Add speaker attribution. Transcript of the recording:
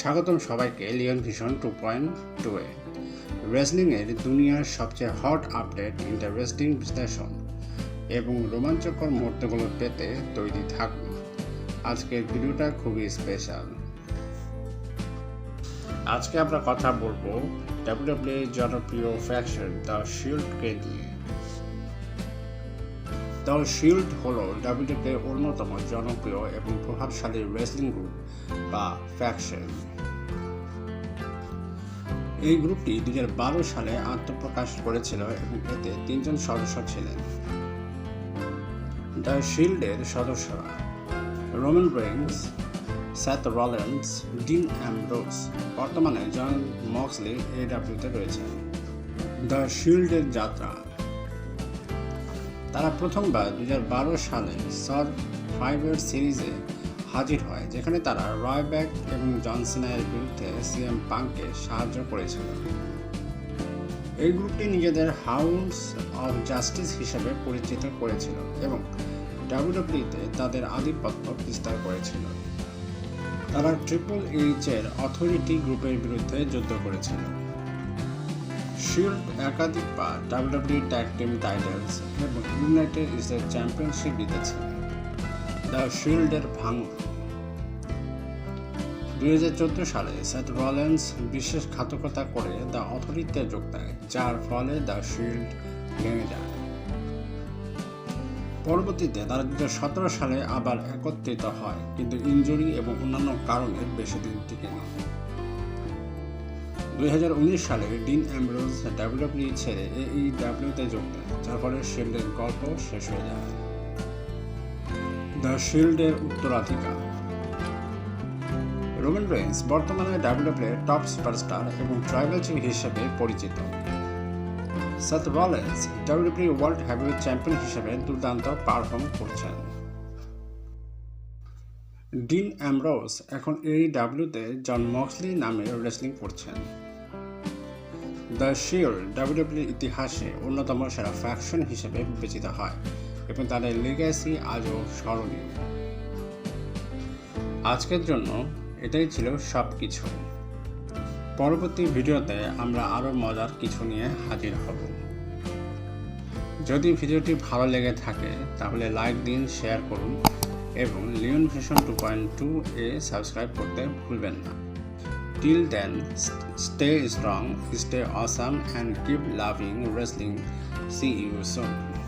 Speaker 1: স্বাগতম সবাইকে Leon vision two point two A. রেসলিংয়ের দুনিয়ার সবচেয়ে হট আপডেট ইন্টারেস্টিং বিশ্লেষণ এবং রোমাঞ্চকর মুহূর্তগুলো পেতে তৈরি থাকুন। আজকের ভিডিওটা খুবই স্পেশাল আজকে আমরা কথা বলব ডাব্লিউডাব্লিউ জনপ্রিয় ফ্যাকশন দ্য শিল্ডকে নিয়ে। দ্য শিল্ড হল ডাব্লিউডাব্লিউ অন্যতম জনপ্রিয় এবং প্রভাবশালী রেসলিং গ্রুপ বা ফ্যাকশন। এই গ্রুপটি দু হাজার বারো সালে আত্মপ্রকাশ করেছিল এবং এতে তিনজন সদস্য ছিলেন। দ্য শিল্ডের সদস্যরা Roman Reigns Seth Rollins Dean Ambrose, বর্তমানে জন মক্সলি এডাব্লিউতে রয়েছেন। দ্য শিল্ডের যাত্রা তারা প্রথমবার দু হাজার বারো সালে সর ফাইভের সিরিজে হাজির হয়, যেখানে তারা রয়ব্যাক এবং জনসিনায়ের বিরুদ্ধে সিএম পাংকে সাহায্য করেছিল। এই গ্রুপটি নিজেদের হাউস অফ জাস্টিস হিসেবে পরিচিত করেছিল এবং ডাব্লিউডাব্লিউতে তাদের আধিপত্য বিস্তার করেছিল। তারা ট্রিপল এইচ এর অথরিটি গ্রুপের বিরুদ্ধে যুদ্ধ করেছিল। শিল্ড একাধিকবার ডাব্লিউডাব্লিউ ট্যাগ টিম টাইটেলস এবং ইউনাইটেড স্টেট চ্যাম্পিয়নশিপ জিতেছে। দ্য শিল্ডের ভাঙন। দুই সালে সেথ রলেন্স বিশেষ ঘাতকতা করে দ্য অথরিটিতে যোগ দেয়, যার ফলে দ্য শিল্ড ভেঙে যায়। পরবর্তীতে তারা দু হাজার সতেরো সালে আবার একত্রিত হয়, কিন্তু ইনজুরি এবং অন্যান্য কারণে বেশি দিন টিকে না। দুই হাজার উনিশ সালে ডিন অ্যাম্ব্রোজ ডাব্লিউডাব্লিউ ছেড়ে এইডাব্লিউতে যোগ দেন, যার ফলে শিল্ডের গল্প শেষ হয়ে যায়। দ্য শিল্ডের উত্তরাধিকার। রোমান রেন্স বর্তমানে ডাব্লিউডাব্লিউ টপ সুপারস্টার এবং ট্রাইবাল চিফ হিসেবে পরিচিত। Seth Rollins WW world heavyweight champion হিসেবে দুর্দান্ত পারফর্ম করছেন। ডিন অ্যামরোস এখন এই ডাব্লিউতে জন মক্সলি নামে রেসলিং করছেন। দ্য শিওর ডাব্লিউডাব্লিউ ইতিহাসে অন্যতম সেরা ফ্যাকশন হিসেবে বিবেচিত হয় এবং তাদের লিগ্যাসি আজও স্মরণীয়। আজকের জন্য এটাই ছিল সব কিছু পরবর্তী ভিডিওতে আমরা আরও মজার কিছু নিয়ে হাজির হব। যদি ভিডিওটি ভালো লেগে থাকে, তাহলে লাইক দিন শেয়ার করুন এবং Leon vision two point two A subscribe করতে ভুলবেন না। Till then, st- stay strong, stay awesome, and keep loving wrestling. See you soon.